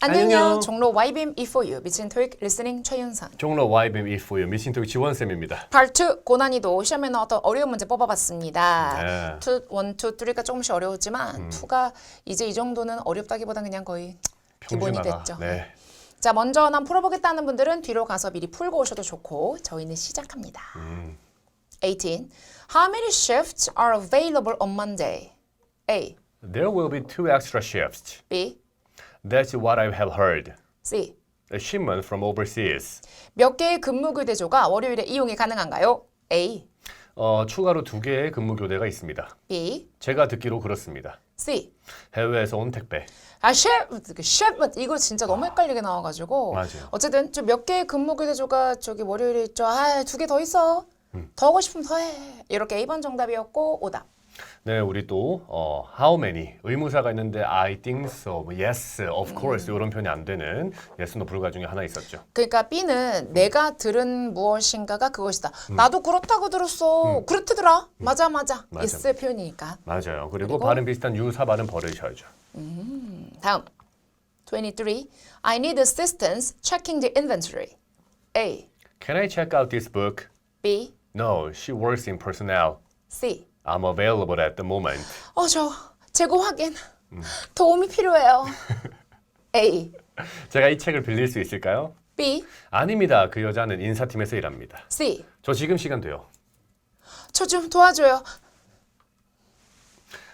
안녕요. 안녕. 종로 YBM E4U 미친 토익 리스닝 최윤선. 종로 YBM E4U 미신토익 지원쌤입니다. 파트 고난이도 시험에 나왔던 어려운 문제 뽑아봤습니다. 네. 투, 원, 투, 쓰리가 조금씩 어려웠지만 투가 이제 이 정도는 어렵다기보단 그냥 거의 기본이 평준화가. 됐죠. 네. 자 먼저 난 풀어보겠다는 분들은 뒤로 가서 미리 풀고 오셔도 좋고 저희는 시작합니다. 음. 18. How many shifts are available on Monday? A. There will be two extra shifts. B. That's what I have heard. C. A shipment from overseas. 몇 개의 근무 교대조가 월요일에 이용이 가능한가요? A. 어, 추가로 두 개의 근무 교대가 있습니다. B. 제가 듣기로 그렇습니다. C. 해외에서 온 택배. 아, 셰프, 셰프 이거 진짜 너무 헷갈리게 나와가지고. 맞아요. 어쨌든 좀 몇 개의 근무 교대조가 저기 월요일에 있죠. 아, 두 개 더 있어. 음. 더 하고 싶으면 더 해. 이렇게 2번 정답이었고 오답. 네, 우리 또 어, how many 의무사가 있는데 I think so, 뭐 yes, of course 이런 표현이 안 되는 yes, no 불가 중에 하나 있었죠. 그러니까 B는 내가 들은 무엇인가가 그것이다. 음. 나도 그렇다고 들었어. 그렇대더라. 맞아 맞아. 맞아. yes 표현이니까. 맞아요. 그리고, 그리고? 발음 비슷한 유사 발음 버리셔야죠. 다음. 23. I need assistance checking the inventory. A. Can I check out this book? B. No, she works in personnel. C. I'm available at the moment. 어, 저 재고 확인. 음. 도움이 필요해요. A. 제가 이 책을 빌릴 수 있을까요? B. 아닙니다. 그 여자는 인사팀에서 일합니다. C. 저 지금 시간 돼요. 저 좀 도와줘요.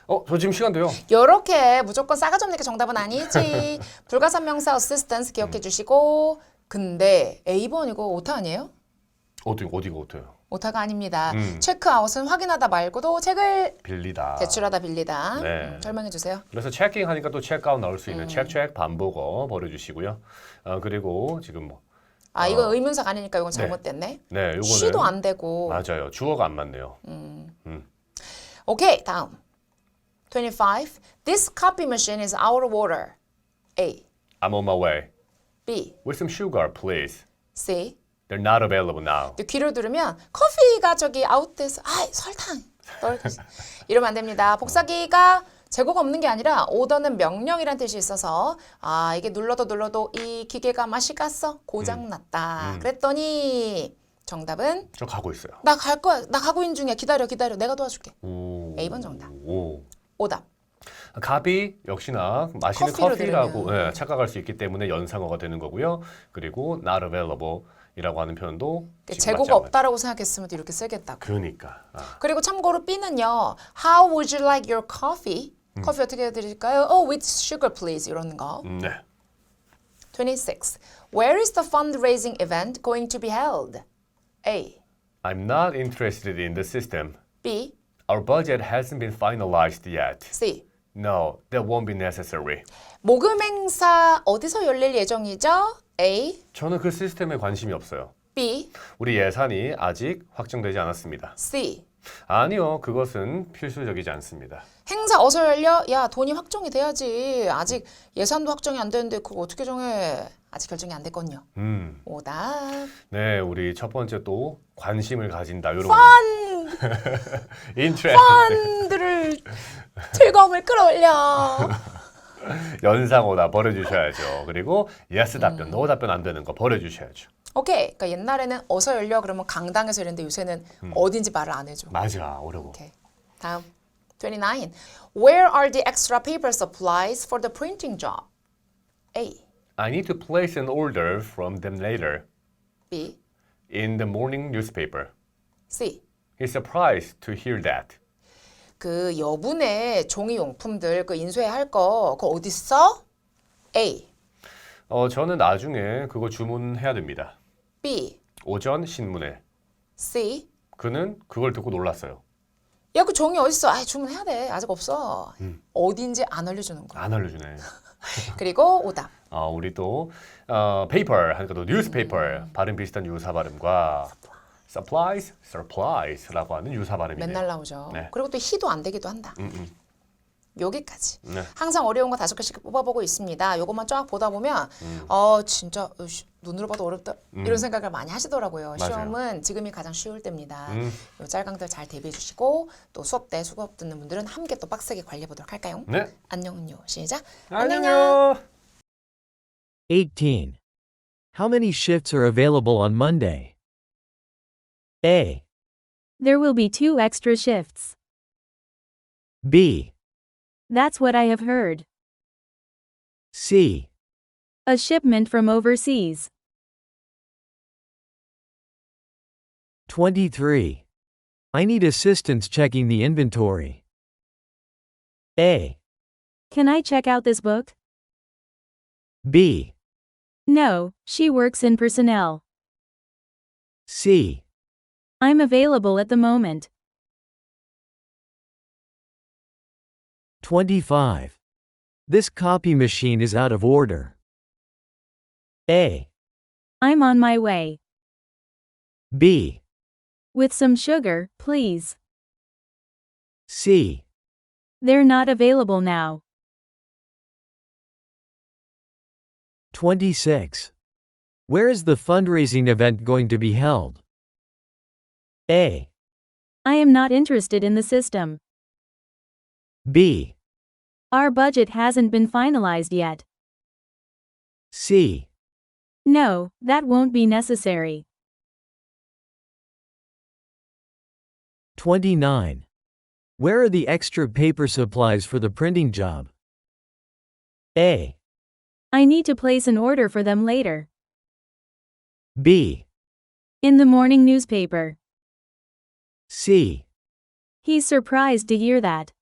어, 저 지금 시간 돼요. 요렇게 무조건 싸가지 없는 게 정답은 아니지. 불가산명사 어시스턴스 기억해 주시고. 근데 A번 이거 오타 아니에요? 어디 어디가 어때요? 오타가 아닙니다. 음. 체크아웃은 확인하다 말고도 책을 빌리다. 대출하다 빌리다. 네. 음, 설명해 주세요. 그래서 체킹 하니까 또 체크아웃 나올 음. 수 있는 체크 체크 반복어 버려주시고요. 어, 그리고 지금 뭐 아, 이거 의문사가 아니니까 이건 잘못됐네. 네, 요거는 쉬도 안 되고. 맞아요. 주어가 안 맞네요. 오케이, 다음. 25. This coffee machine is out of order. A. I'm on my way. B. With some sugar, please. C. They're not available now. 또 귀를 들으면 커피가 저기 아웃돼서 아 설탕 떨어졌어. 이러면 안 됩니다. 복사기가 재고가 없는 게 아니라 오더는 명령이란 뜻이 있어서 아 이게 눌러도 눌러도 이 기계가 맛이 갔어 고장 났다. 그랬더니 정답은 저 가고 있어요. 나 갈 거야 나 가고 있는 중이야 기다려 기다려 내가 도와줄게. 오. A번 정답. 오. 오답. 갑이 역시나 마시는 커피로 커피라고. 예, 착각할 수 있기 때문에 연상어가 되는 거고요. 그리고 not available 이라고 하는 표현도 맞지 재고가. 없다라고 생각했으면 이렇게 쓰겠다고. 그러니까. 아. 그리고 참고로 B는요. How would you like your coffee? 커피 어떻게 해드릴까요? Oh, with sugar please 이러는 거. 음, 네. 26. Where is the fundraising event going to be held? A. I'm not interested in the system. B. Our budget hasn't been finalized yet. C. No, that won't be necessary. 모금 행사 어디서 열릴 예정이죠? A. 저는 그 시스템에 관심이 없어요. B. 우리 예산이 아직 확정되지 않았습니다. C. 아니요, 그것은 필수적이지 않습니다. 행사 어서 열려? 야, 돈이 확정이 돼야지. 아직 예산도 확정이 안 되는데 그거 어떻게 정해? 아직 결정이 안 됐거든요. 음, 오답. 네, 우리 첫 번째 또 관심을 가진다. 이런 인트레스트 펀들을 즐거움을 끌어올려. 연상어다 버려주셔야죠. 그리고 yes 답변, no 답변 안 되는 거 버려주셔야죠. 오케이. 그러니까 옛날에는 어서 열려 그러면 강당에서 이랬는데 요새는 어딘지 말을 안 해줘. 맞아, 어려워. 오케이. 다음. 29. Where are the extra paper supplies for the printing job? A. I need to place an order from them later B. in the morning newspaper. C. He's surprised to hear that. 그 여분의 종이 용품들 그 인쇄해야 할거 그거 어디 있어? A. 어, 저는 나중에 그거 주문해야 됩니다. B. 오전 신문에. C. 그는 그걸 듣고 놀랐어요. 야 그 종이 어디 있어? 아 주문해야 돼. 아직 없어. 어딘지 안 알려주는 거야. 안 알려주네. 그리고 오답. 어, 우리 또 어, paper 하니까 또 newspaper 발음 비슷한 유사 발음과 supplies, supplies라고 하는 유사 발음이네요. 맨날 나오죠. 네. 그리고 또 희도 안 되기도 한다. 음, 음. 여기까지. 네. 항상 어려운 거 다섯 개씩 뽑아보고 있습니다. 요것만 쫙 보다 보면 음. 어 진짜 으씨, 눈으로 봐도 어렵다 이런 생각을 많이 하시더라고요. 맞아요. 시험은 지금이 가장 쉬울 때입니다. 음. 요 짤강들 잘 대비해 주시고 또 수업 때 수업 듣는 분들은 함께 또 빡세게 관리해 보도록 할까요? 네. 안녕은요. 시작. 안녕. 18. How many shifts are available on Monday? A, There will be two extra shifts. B, That's what I have heard. C, A shipment from overseas. 23. I need assistance checking the inventory. A, Can I check out this book? B, No, she works in personnel. C, I'm available at the moment. 25. This copy machine is out of order. A, I'm on my way. B, With some sugar, please. C, They're not available now. 26. Where is the fundraising event going to be held? A, I am not interested in the system. B, Our budget hasn't been finalized yet. C, No, that won't be necessary. 29. Where are the extra paper supplies for the printing job? A, I need to place an order for them later. B, In the morning newspaper. C, He's surprised to hear that.